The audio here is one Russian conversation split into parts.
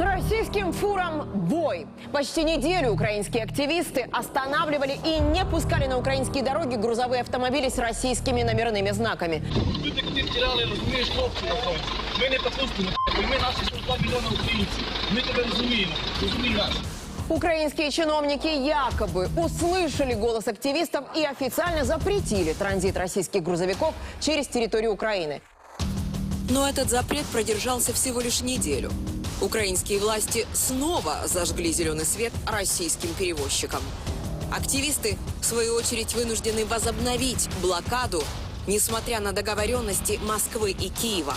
Российским фурам бой. Почти неделю украинские активисты останавливали и не пускали на украинские дороги грузовые автомобили с российскими номерными знаками. Люди, які втирали, розумієш, хлопці на фронті. Ми не допустимо, бо ми наші 42 мільйони українців. Ми тебе розуміємо. Розумій нас. Украинские чиновники якобы услышали голос активистов и официально запретили транзит российских грузовиков через территорию Украины. Но этот запрет продержался всего лишь неделю. Украинские власти снова зажгли зеленый свет российским перевозчикам. Активисты, в свою очередь, вынуждены возобновить блокаду, несмотря на договоренности Москвы и Киева.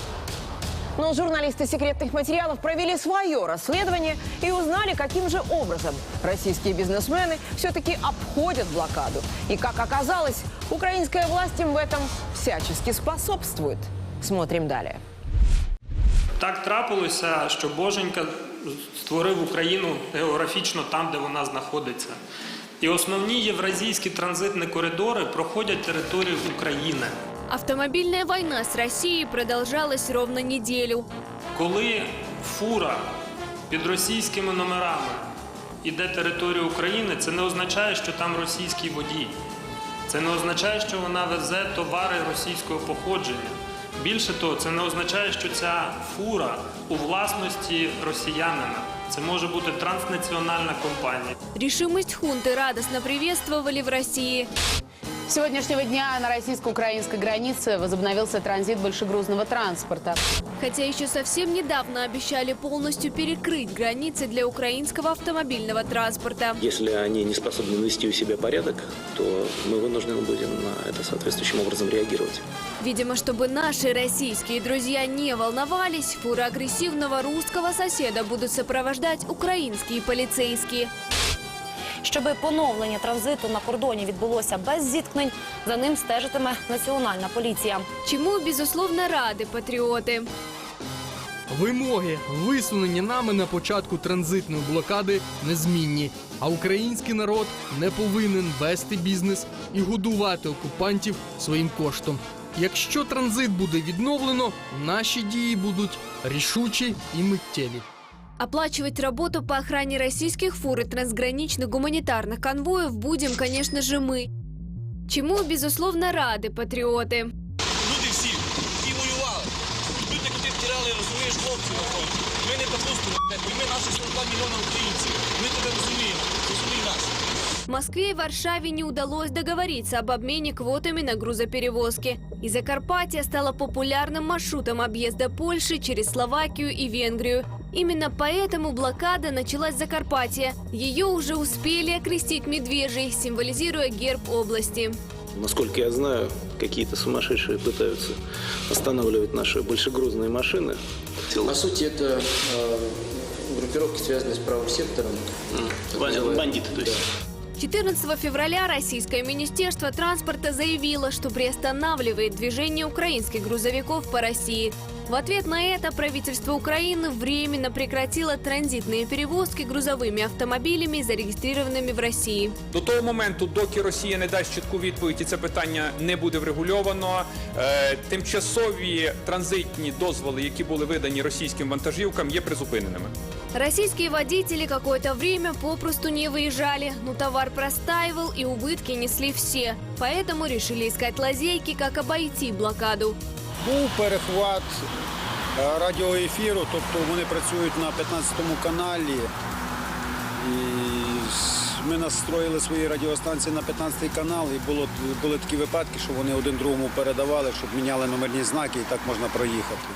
Но журналисты секретных материалов провели свое расследование и узнали, каким же образом российские бизнесмены все-таки обходят блокаду. И, как оказалось, украинская власть им в этом всячески способствует. Смотрим далее. Так трапилося, що Боженька створив Україну географічно там, де вона знаходиться. І основні євразійські транзитні коридори проходять територію України. Автомобильная война с Россией продолжалась ровно неделю. Коли фура під російськими номерами іде територію України, це не означає, що там російський водій. Це не означає, що вона везе товари російського походження. Більше того, це не означає, що ця фура у власності росіянина. Це може бути транснаціональна компанія. Решимость хунты радостно приветствовали в России. С сегодняшнего дня на российско-украинской границе возобновился транзит большегрузного транспорта. Хотя еще совсем недавно обещали полностью перекрыть границы для украинского автомобильного транспорта. Если они не способны навести у себя порядок, то мы вынуждены будем на это соответствующим образом реагировать. Видимо, чтобы наши российские друзья не волновались, фуры агрессивного русского соседа будут сопровождать украинские полицейские. Щоб поновлення транзиту на кордоні відбулося без зіткнень, за ним стежитиме національна поліція. Чему, безусловно, рады патриоты. Вимоги, висунені нами на початку транзитної блокади, незмінні. А український народ не повинен вести бізнес і годувати окупантів своїм коштом. Якщо транзит буде відновлено, наші дії будуть рішучі і миттєві. Оплачивать работу по охране российских фур и трансграничных гуманитарных конвоев будем, конечно же, мы. Чему, безусловно, рады патриоты. Люди всі, які воювали. Люди, які втирали, розумієш, хлопці на фронті. Ми не допустимо, бо ми наші 42 мільйони українців. Ми тебе розуміємо. Розумій нас. Москве и Варшаве не удалось договориться об обмене квотами на грузоперевозки. И Закарпатье стало популярным маршрутом объезда Польши через Словакию и Венгрию. Именно поэтому блокада началась в Закарпатье. Ее уже успели окрестить медвежий, символизируя герб области. Насколько я знаю, какие-то сумасшедшие пытаются останавливать наши большегрузные машины. По сути, это э, группировки, связанные с правым сектором. Бан- Бандиты, то есть. 14 февраля Российское Министерство транспорта заявило, что приостанавливает движение украинских грузовиков по России. В ответ на это правительство Украины временно прекратило транзитные перевозки грузовыми автомобилями, зарегистрированными в России. До того моменту, доки Росія не дасть чітку відповідь, і це питання не буде врегульовано. е, Тимчасові транзитні дозволи, які були видані російським вантажівкам, є призупиненими. Российские водители какое-то время попросту не выезжали, но товар простаивал и убытки несли все. Поэтому решили искать лазейки, как обойти блокаду. Був перехват е, радіоефіру, тобто вони працюють на 15-му каналі. І ми настроїли свої радіостанції на 15-й канал, і було, були такі випадки, що вони один другому передавали, щоб міняли номерні знаки, і так можна проїхати.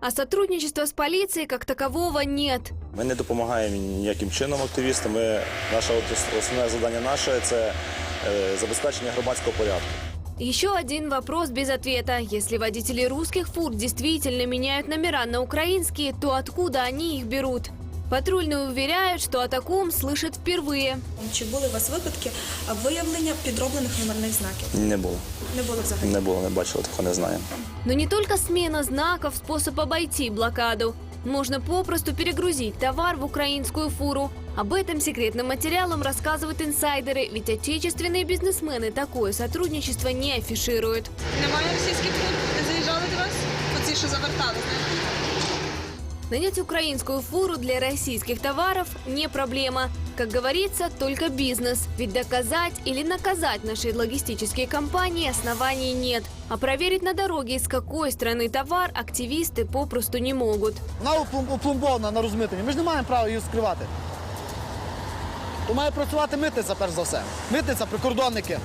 А сотрудничества с полицией как такового нет. Ми не допомагаємо ніяким чином активістам. Ми, наше основне завдання наше це е, забезпечення громадського порядку. Еще один вопрос без ответа. Если водители русских фур действительно меняют номера на украинские, то откуда они их берут? Патрульные уверяют, что о таком слышат впервые. Чи були у вас випадки виявлення підроблених номерних знаків? Не було. Не було взагалі. Не було, не бачили, такого не знаємо. Но не только смена знаков – способ обойти блокаду. Можно попросту перегрузить товар в украинскую фуру. Об этом секретным материалам рассказывают инсайдеры, ведь отечественные бизнесмены такое сотрудничество не афишируют. Немає російських фур? Не заїжджали до вас? Оці, що завертали, знаєте? Нанять украинскую фуру для российских товаров не проблема. Как говорится, только бизнес. Ведь доказать или наказать наши логистические компании оснований нет. А проверить на дороге, из какой страны товар, активисты попросту не могут. Вона оплом- опломбована на розмитненні. Ми ж не маємо права її скривати. То має працювати митниця, перш за все. Митниця, прикордонники.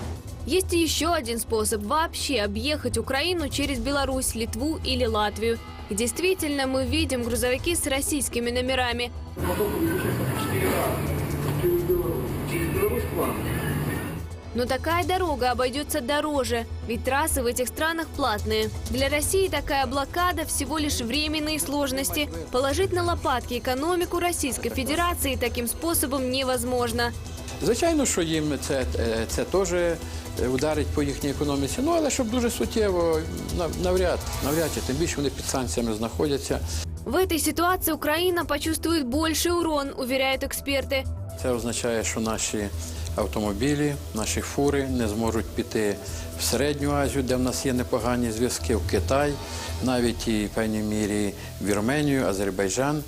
Есть и еще один способ вообще объехать Украину через Беларусь, Литву или Латвию. И действительно, мы видим грузовики с российскими номерами. Но такая дорога обойдется дороже, ведь трассы в этих странах платные. Для России такая блокада всего лишь временные сложности. Положить на лопатки экономику Российской Федерации таким способом невозможно. Звичайно, що їм це, е, це теж е, ударить по їхній економіці. Ну але щоб дуже суттєво, нав- навряд, навряд чи тим більше вони під санкціями знаходяться. В этой ситуации Украина почувствует больший урон, уверяют эксперты. Це означає, що наші автомобілі, наші фури не зможуть піти в середню Азію, де в нас є непогані зв'язки, в Китай, навіть і в певній мірі Вірменію, Азербайджан.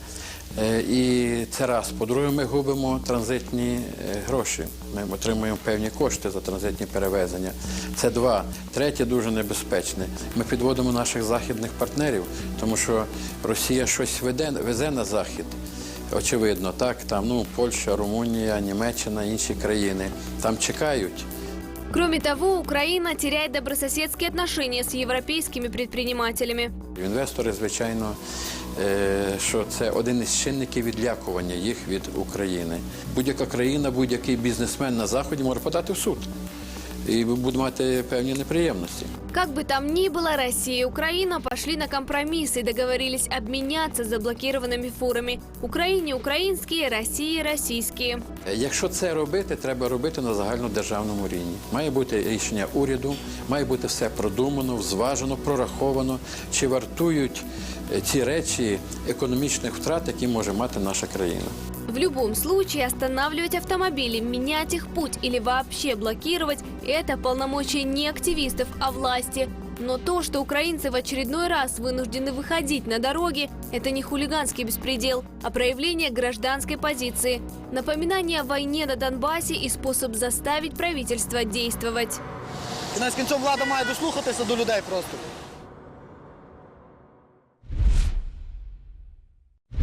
Е, І це раз. По-друге, ми губимо транзитні е, гроші. Ми отримуємо певні кошти за транзитні перевезення. Це два. Третє дуже небезпечне. Ми підводимо наших західних партнерів, тому що Росія щось веде, везе на захід. Очевидно, так, там ну, Польща, Румунія, Німеччина, інші країни. Там чекають. Кроме того, Украина теряет добрососедские отношения с европейскими предпринимателями. Інвестори, звичайно, е, що це один із чинників відлякування їх від України. Будь-яка країна, будь-який бізнесмен на заході може подати в суд. І буде мати певні неприємності. Как бы там ни было, Россия и Украина пошли на компромисс и договорились обменяться заблокированными фурами. Украине украинские, России российские. Е, Якщо це робити, треба робити на загальнодержавному рівні. Має бути рішення уряду, має бути все продумано, зважено, прораховано, чи вартують е, ці речі економічних втрат, які може мати наша країна. В любом случае останавливать автомобили, менять их путь или вообще блокировать – это полномочия не активистов, а власти. Но то, что украинцы в очередной раз вынуждены выходить на дороги, это не хулиганский беспредел, а проявление гражданской позиции, напоминание о войне на Донбассе и способ заставить правительство действовать. Кінець кінцем влада має дослухатися до людей просто.